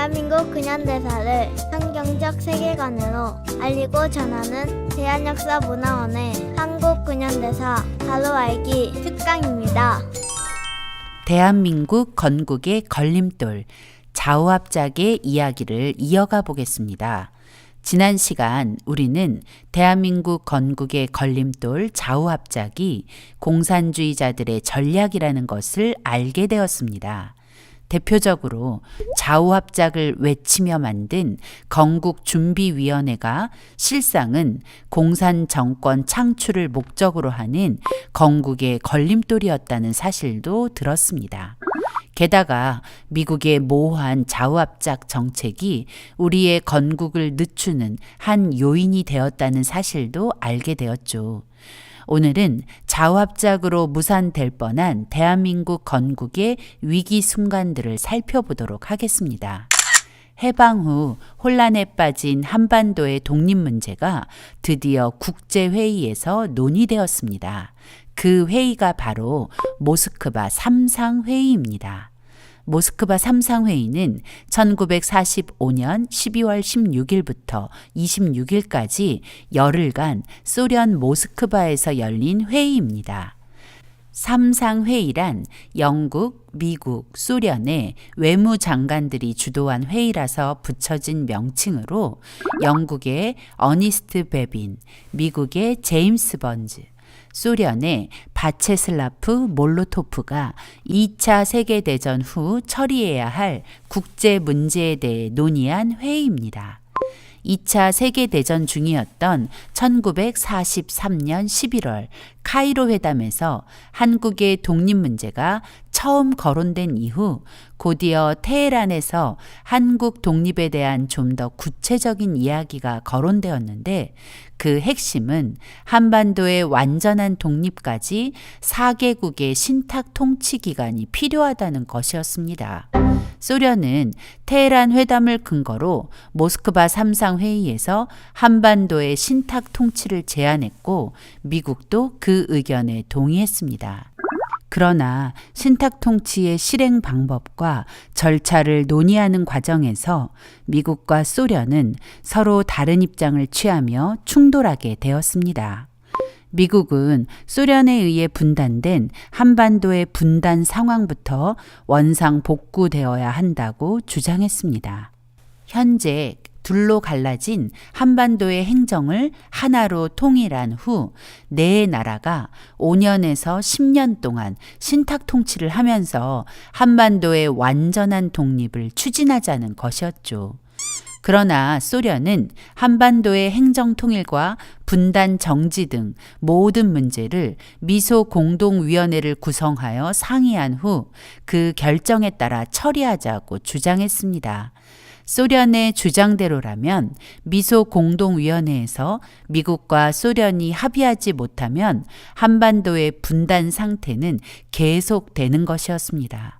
대한민국 근현대사를 환경적 세계관으로 알리고 전하는 대한역사문화원의 한국 근현대사 바로 알기 특강입니다. 대한민국 건국의 걸림돌 좌우합작의 이야기를 이어가 보겠습니다. 지난 시간 우리는 대한민국 건국의 걸림돌 좌우합작이 공산주의자들의 전략이라는 것을 알게 되었습니다. 대표적으로 좌우합작을 외치며 만든 건국준비위원회가 실상은 공산 정권 창출을 목적으로 하는 건국의 걸림돌이었다는 사실도 들었습니다. 게다가 미국의 모호한 좌우합작 정책이 우리의 건국을 늦추는 한 요인이 되었다는 사실도 알게 되었죠. 오늘은 좌우합작으로 무산될 뻔한 대한민국 건국의 위기 순간들을 살펴보도록 하겠습니다. 해방 후 혼란에 빠진 한반도의 독립 문제가 드디어 국제회의에서 논의되었습니다. 그 회의가 바로 모스크바 삼상회의입니다. 모스크바 삼상회의는 1945년 12월 16일부터 26일까지 열흘간 소련 모스크바에서 열린 회의입니다. 삼상회의란 영국, 미국, 소련의 외무장관들이 주도한 회의라서 붙여진 명칭으로 영국의 어니스트 베빈, 미국의 제임스 번즈, 소련의 바체슬라프 몰로토프가 2차 세계대전 후 처리해야 할 국제 문제에 대해 논의한 회의입니다. 2차 세계대전 중이었던 1943년 11월 카이로 회담에서 한국의 독립 문제가 처음 거론된 이후 곧이어 테헤란에서 한국 독립에 대한 좀 더 구체적인 이야기가 거론되었는데 그 핵심은 한반도의 완전한 독립까지 4개국의 신탁 통치 기간이 필요하다는 것이었습니다. 소련은 테헤란 회담을 근거로 모스크바 삼상회의에서 한반도의 신탁 통치를 제안했고 미국도 그 의견에 동의했습니다. 그러나 신탁 통치의 실행 방법과 절차를 논의하는 과정에서 미국과 소련은 서로 다른 입장을 취하며 충돌하게 되었습니다. 미국은 소련에 의해 분단된 한반도의 분단 상황부터 원상 복구되어야 한다고 주장했습니다. 현재 둘로 갈라진 한반도의 행정을 하나로 통일한 후 네 나라가 5년에서 10년 동안 신탁 통치를 하면서 한반도의 완전한 독립을 추진하자는 것이었죠. 그러나 소련은 한반도의 행정 통일과 분단 정지 등 모든 문제를 미소 공동위원회를 구성하여 상의한 후 그 결정에 따라 처리하자고 주장했습니다. 소련의 주장대로라면 미소 공동위원회에서 미국과 소련이 합의하지 못하면 한반도의 분단 상태는 계속되는 것이었습니다.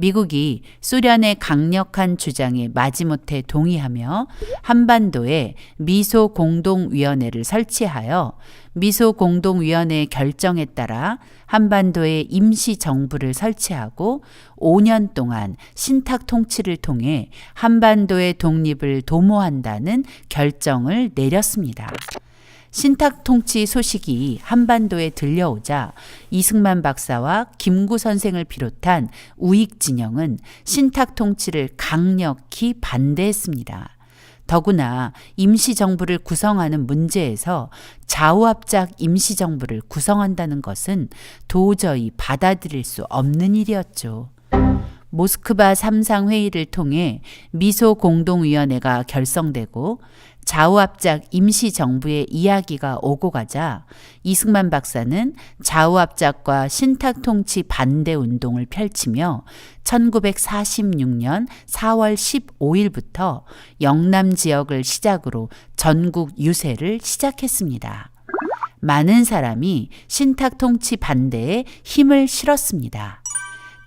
미국이 소련의 강력한 주장에 마지못해 동의하며 한반도에 미소 공동위원회를 설치하여 미소 공동위원회의 결정에 따라 한반도에 임시 정부를 설치하고 5년 동안 신탁 통치를 통해 한반도의 독립을 도모한다는 결정을 내렸습니다. 신탁 통치 소식이 한반도에 들려오자 이승만 박사와 김구 선생을 비롯한 우익 진영은 신탁 통치를 강력히 반대했습니다. 더구나 임시정부를 구성하는 문제에서 좌우합작 임시정부를 구성한다는 것은 도저히 받아들일 수 없는 일이었죠. 모스크바 삼상회의를 통해 미소 공동위원회가 결성되고 좌우합작 임시정부의 이야기가 오고 가자 이승만 박사는 좌우합작과 신탁통치 반대 운동을 펼치며 1946년 4월 15일부터 영남 지역을 시작으로 전국 유세를 시작했습니다. 많은 사람이 신탁통치 반대에 힘을 실었습니다.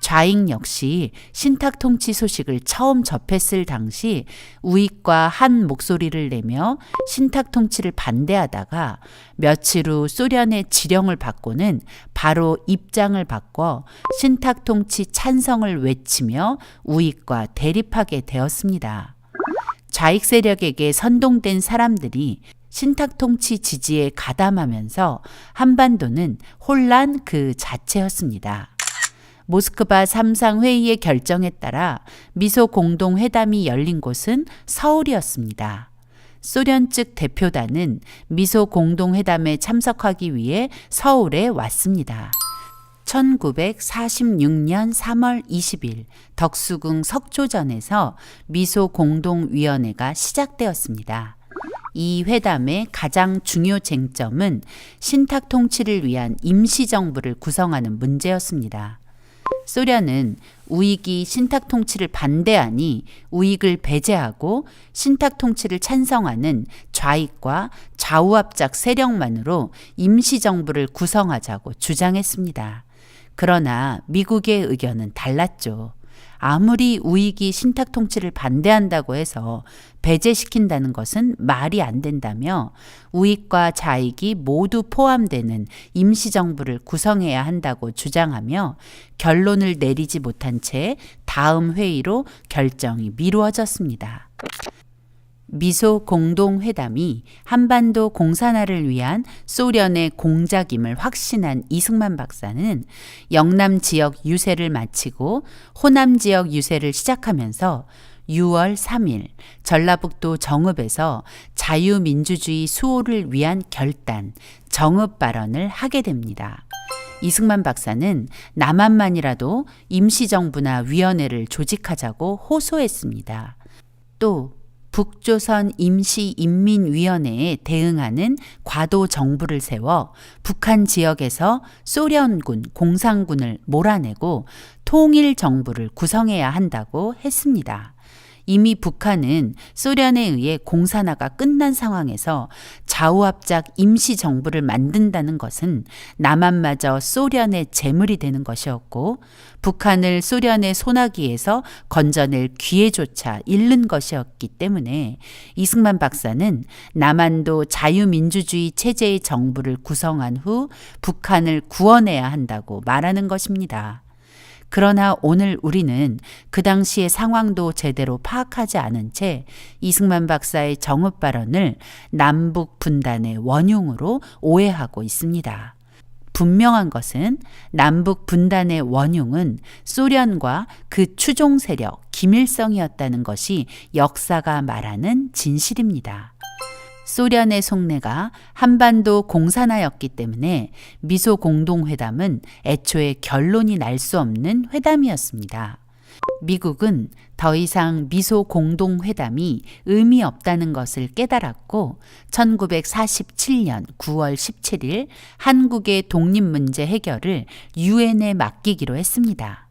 좌익 역시 신탁 통치 소식을 처음 접했을 당시 우익과 한 목소리를 내며 신탁 통치를 반대하다가 며칠 후 소련의 지령을 받고는 바로 입장을 바꿔 신탁 통치 찬성을 외치며 우익과 대립하게 되었습니다. 좌익 세력에게 선동된 사람들이 신탁 통치 지지에 가담하면서 한반도는 혼란 그 자체였습니다. 모스크바 삼상 회의의 결정에 따라 미소 공동 회담이 열린 곳은 서울이었습니다. 소련 측 대표단은 미소 공동 회담에 참석하기 위해 서울에 왔습니다. 1946년 3월 20일 덕수궁 석조전에서 미소 공동위원회가 시작되었습니다. 이 회담의 가장 중요 쟁점은 신탁 통치를 위한 임시정부를 구성하는 문제였습니다. 소련은 우익이 신탁 통치를 반대하니 우익을 배제하고 신탁 통치를 찬성하는 좌익과 좌우합작 세력만으로 임시정부를 구성하자고 주장했습니다. 그러나 미국의 의견은 달랐죠. 아무리 우익이 신탁 통치를 반대한다고 해서 배제시킨다는 것은 말이 안 된다며 우익과 좌익이 모두 포함되는 임시정부를 구성해야 한다고 주장하며 결론을 내리지 못한 채 다음 회의로 결정이 미루어졌습니다. 미소 공동회담이 한반도 공산화를 위한 소련의 공작임을 확신한 이승만 박사는 영남 지역 유세를 마치고 호남 지역 유세를 시작하면서 6월 3일 전라북도 정읍에서 자유민주주의 수호를 위한 결단, 정읍 발언을 하게 됩니다. 이승만 박사는 남한만이라도 임시정부나 위원회를 조직하자고 호소했습니다. 또 북조선 임시인민위원회에 대응하는 과도 정부를 세워 북한 지역에서 소련군, 공산군을 몰아내고 통일 정부를 구성해야 한다고 했습니다. 이미 북한은 소련에 의해 공산화가 끝난 상황에서 좌우합작 임시정부를 만든다는 것은 남한마저 소련의 재물이 되는 것이었고 북한을 소련의 소나기에서 건져낼 기회조차 잃는 것이었기 때문에 이승만 박사는 남한도 자유민주주의 체제의 정부를 구성한 후 북한을 구원해야 한다고 말하는 것입니다. 그러나 오늘 우리는 그 당시의 상황도 제대로 파악하지 않은 채 이승만 박사의 정읍 발언을 남북 분단의 원흉으로 오해하고 있습니다. 분명한 것은 남북 분단의 원흉은 소련과 그 추종 세력 김일성이었다는 것이 역사가 말하는 진실입니다. 소련의 속내가 한반도 공산화였기 때문에 미소 공동회담은 애초에 결론이 날 수 없는 회담이었습니다. 미국은 더 이상 미소 공동회담이 의미 없다는 것을 깨달았고 1947년 9월 17일 한국의 독립 문제 해결을 유엔에 맡기기로 했습니다.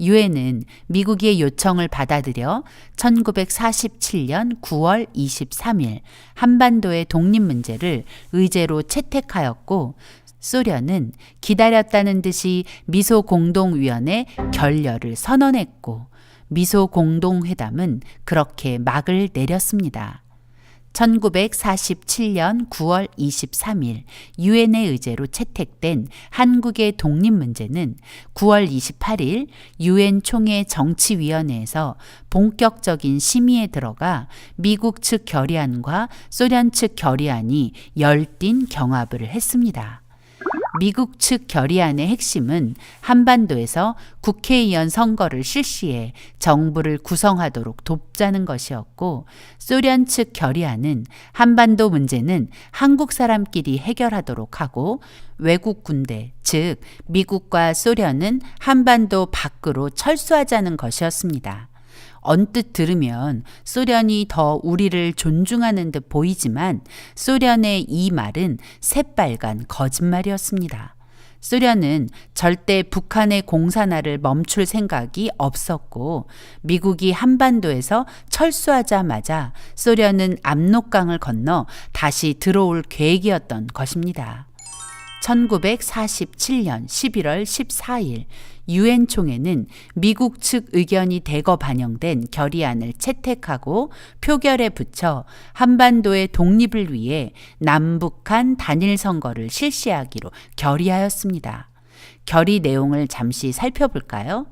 유엔은 미국의 요청을 받아들여 1947년 9월 23일 한반도의 독립 문제를 의제로 채택하였고 소련은 기다렸다는 듯이 미소 공동위원회 결렬을 선언했고 미소 공동회담은 그렇게 막을 내렸습니다. 1947년 9월 23일 유엔의 의제로 채택된 한국의 독립 문제는 9월 28일 유엔 총회 정치위원회에서 본격적인 심의에 들어가 미국 측 결의안과 소련 측 결의안이 열띤 경합을 했습니다. 미국 측 결의안의 핵심은 한반도에서 국회의원 선거를 실시해 정부를 구성하도록 돕자는 것이었고 소련 측 결의안은 한반도 문제는 한국 사람끼리 해결하도록 하고 외국 군대, 즉 미국과 소련은 한반도 밖으로 철수하자는 것이었습니다. 언뜻 들으면 소련이 더 우리를 존중하는 듯 보이지만 소련의 이 말은 새빨간 거짓말이었습니다. 소련은 절대 북한의 공산화를 멈출 생각이 없었고 미국이 한반도에서 철수하자마자 소련은 압록강을 건너 다시 들어올 계획이었던 것입니다. 1947년 11월 14일 유엔 총회는 미국 측 의견이 대거 반영된 결의안을 채택하고 표결에 붙여 한반도의 독립을 위해 남북한 단일 선거를 실시하기로 결의하였습니다. 결의 내용을 잠시 살펴볼까요?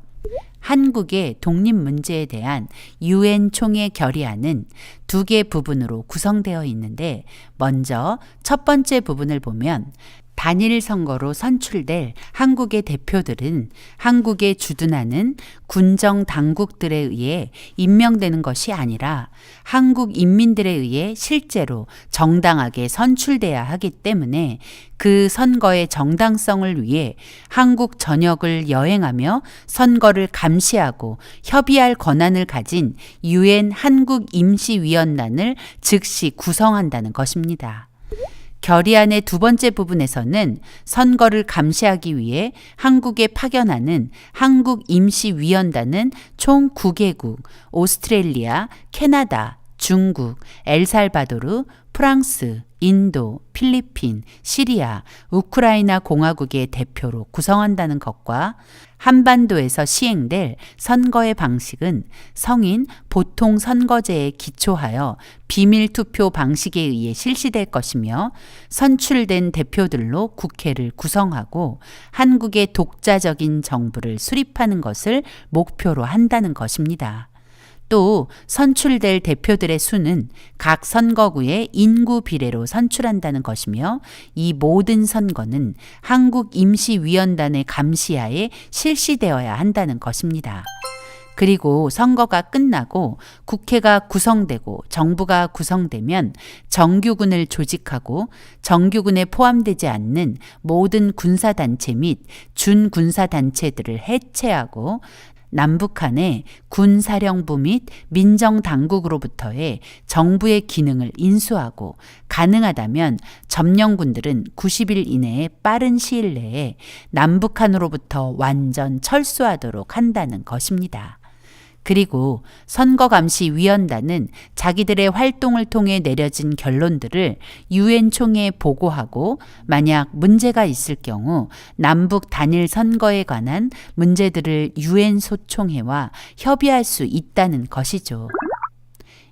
한국의 독립 문제에 대한 유엔 총회 결의안은 두 개 부분으로 구성되어 있는데 먼저 첫 번째 부분을 보면 단일 선거로 선출될 한국의 대표들은 한국에 주둔하는 군정 당국들에 의해 임명되는 것이 아니라 한국 인민들에 의해 실제로 정당하게 선출돼야 하기 때문에 그 선거의 정당성을 위해 한국 전역을 여행하며 선거를 감시하고 협의할 권한을 가진 유엔 한국 임시위원단을 즉시 구성한다는 것입니다. 결의안의 두 번째 부분에서는 선거를 감시하기 위해 한국에 파견하는 한국 임시위원단은 총 9개국, 오스트레일리아, 캐나다, 중국, 엘살바도르, 프랑스, 인도, 필리핀, 시리아, 우크라이나 공화국의 대표로 구성한다는 것과 한반도에서 시행될 선거의 방식은 성인 보통 선거제에 기초하여 비밀 투표 방식에 의해 실시될 것이며 선출된 대표들로 국회를 구성하고 한국의 독자적인 정부를 수립하는 것을 목표로 한다는 것입니다. 또 선출될 대표들의 수는 각 선거구의 인구 비례로 선출한다는 것이며 이 모든 선거는 한국 임시위원단의 감시하에 실시되어야 한다는 것입니다. 그리고 선거가 끝나고 국회가 구성되고 정부가 구성되면 정규군을 조직하고 정규군에 포함되지 않는 모든 군사단체 및 준군사단체들을 해체하고 남북한의 군사령부 및 민정당국으로부터의 정부의 기능을 인수하고 가능하다면 점령군들은 90일 이내에 빠른 시일 내에 남북한으로부터 완전 철수하도록 한다는 것입니다. 그리고 선거감시위원단은 자기들의 활동을 통해 내려진 결론들을 유엔 총회에 보고하고 만약 문제가 있을 경우 남북 단일 선거에 관한 문제들을 유엔 소총회와 협의할 수 있다는 것이죠.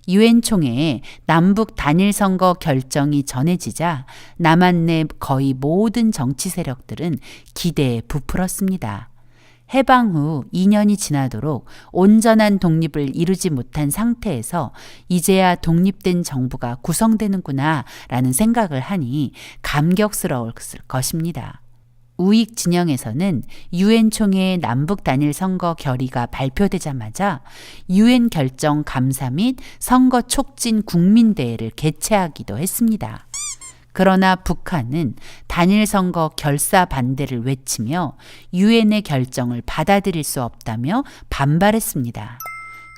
유엔 총회에 남북 단일 선거 결정이 전해지자 남한 내 거의 모든 정치 세력들은 기대에 부풀었습니다. 해방 후 2년이 지나도록 온전한 독립을 이루지 못한 상태에서 이제야 독립된 정부가 구성되는구나 라는 생각을 하니 감격스러울 것입니다. 우익 진영에서는 유엔 총회의 남북 단일 선거 결의가 발표되자마자 유엔 결정 감사 및 선거 촉진 국민대회를 개최하기도 했습니다. 그러나 북한은 단일 선거 결사 반대를 외치며 유엔의 결정을 받아들일 수 없다며 반발했습니다.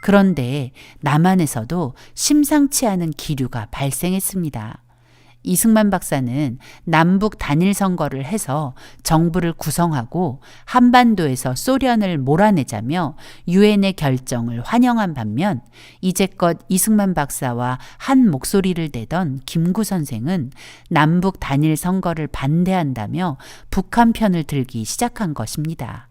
그런데 남한에서도 심상치 않은 기류가 발생했습니다. 이승만 박사는 남북 단일 선거를 해서 정부를 구성하고 한반도에서 소련을 몰아내자며 유엔의 결정을 환영한 반면 이제껏 이승만 박사와 한 목소리를 내던 김구 선생은 남북 단일 선거를 반대한다며 북한 편을 들기 시작한 것입니다.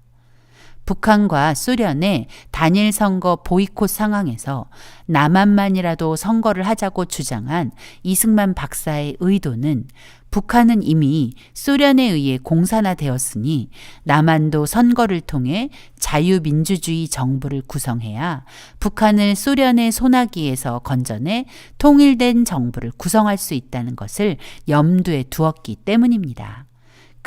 북한과 소련의 단일 선거 보이콧 상황에서 남한만이라도 선거를 하자고 주장한 이승만 박사의 의도는 북한은 이미 소련에 의해 공산화되었으니 남한도 선거를 통해 자유민주주의 정부를 구성해야 북한을 소련의 소나기에서 건져내 통일된 정부를 구성할 수 있다는 것을 염두에 두었기 때문입니다.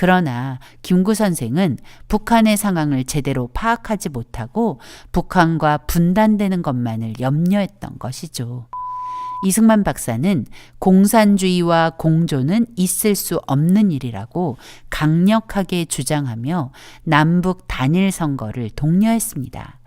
그러나 김구 선생은 북한의 상황을 제대로 파악하지 못하고 북한과 분단되는 것만을 염려했던 것이죠. 이승만 박사는 공산주의와 공조는 있을 수 없는 일이라고 강력하게 주장하며 남북 단일 선거를 독려했습니다.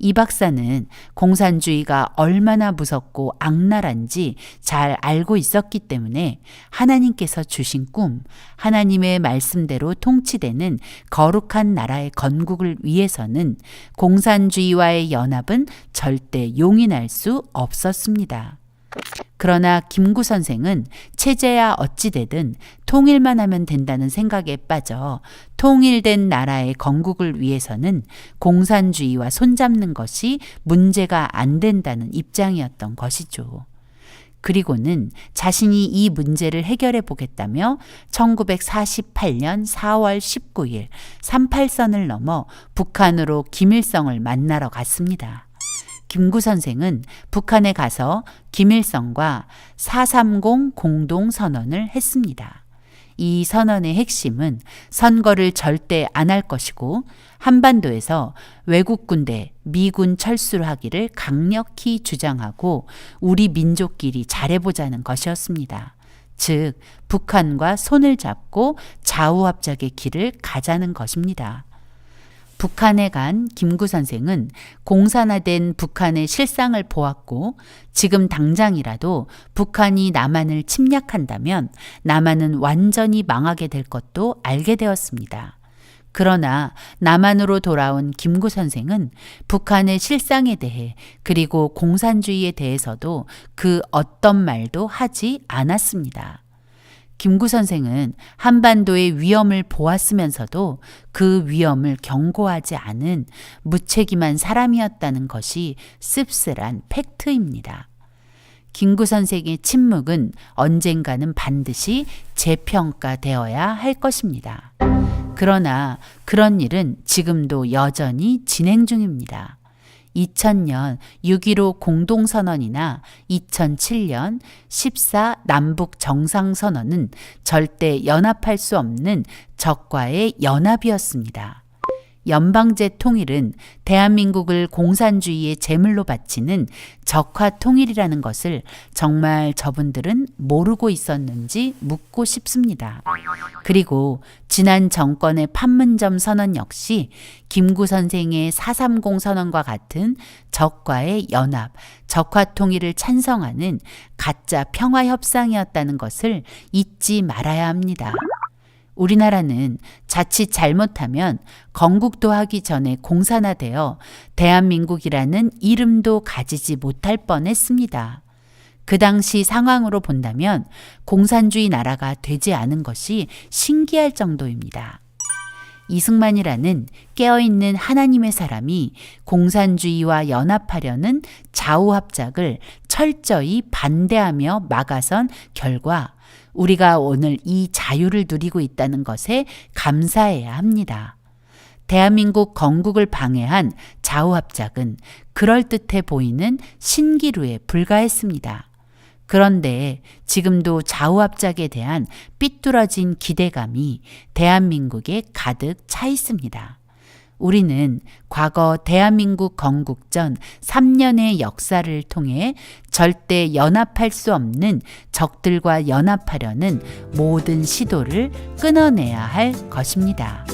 이 박사는 공산주의가 얼마나 무섭고 악랄한지 잘 알고 있었기 때문에 하나님께서 주신 꿈, 하나님의 말씀대로 통치되는 거룩한 나라의 건국을 위해서는 공산주의와의 연합은 절대 용인할 수 없었습니다. 그러나 김구 선생은 체제야 어찌되든 통일만 하면 된다는 생각에 빠져 통일된 나라의 건국을 위해서는 공산주의와 손잡는 것이 문제가 안 된다는 입장이었던 것이죠. 그리고는 자신이 이 문제를 해결해 보겠다며 1948년 4월 19일 38선을 넘어 북한으로 김일성을 만나러 갔습니다. 김구 선생은 북한에 가서 김일성과 430 공동선언을 했습니다. 이 선언의 핵심은 선거를 절대 안 할 것이고 한반도에서 외국 군대, 미군 철수를 하기를 강력히 주장하고 우리 민족끼리 잘해보자는 것이었습니다. 즉, 북한과 손을 잡고 좌우합작의 길을 가자는 것입니다. 북한에 간 김구 선생은 공산화된 북한의 실상을 보았고 지금 당장이라도 북한이 남한을 침략한다면 남한은 완전히 망하게 될 것도 알게 되었습니다. 그러나 남한으로 돌아온 김구 선생은 북한의 실상에 대해 그리고 공산주의에 대해서도 그 어떤 말도 하지 않았습니다. 김구 선생은 한반도의 위험을 보았으면서도 그 위험을 경고하지 않은 무책임한 사람이었다는 것이 씁쓸한 팩트입니다. 김구 선생의 침묵은 언젠가는 반드시 재평가되어야 할 것입니다. 그러나 그런 일은 지금도 여전히 진행 중입니다. 2000년 6.15 공동선언이나 2007년 14 남북 정상선언은 절대 연합할 수 없는 적과의 연합이었습니다. 연방제 통일은 대한민국을 공산주의의 제물로 바치는 적화 통일이라는 것을 정말 저분들은 모르고 있었는지 묻고 싶습니다. 그리고 지난 정권의 판문점 선언 역시 김구 선생의 430 선언과 같은 적과의 연합, 적화 통일을 찬성하는 가짜 평화 협상이었다는 것을 잊지 말아야 합니다. 우리나라는 자칫 잘못하면 건국도 하기 전에 공산화 되어 대한민국이라는 이름도 가지지 못할 뻔했습니다. 그 당시 상황으로 본다면 공산주의 나라가 되지 않은 것이 신기할 정도입니다. 이승만이라는 깨어있는 하나님의 사람이 공산주의와 연합하려는 좌우합작을 철저히 반대하며 막아선 결과 우리가 오늘 이 자유를 누리고 있다는 것에 감사해야 합니다. 대한민국 건국을 방해한 좌우합작은 그럴듯해 보이는 신기루에 불과했습니다. 그런데 지금도 좌우합작에 대한 삐뚤어진 기대감이 대한민국에 가득 차 있습니다. 우리는 과거 대한민국 건국 전 3년의 역사를 통해 절대 연합할 수 없는 적들과 연합하려는 모든 시도를 끊어내야 할 것입니다.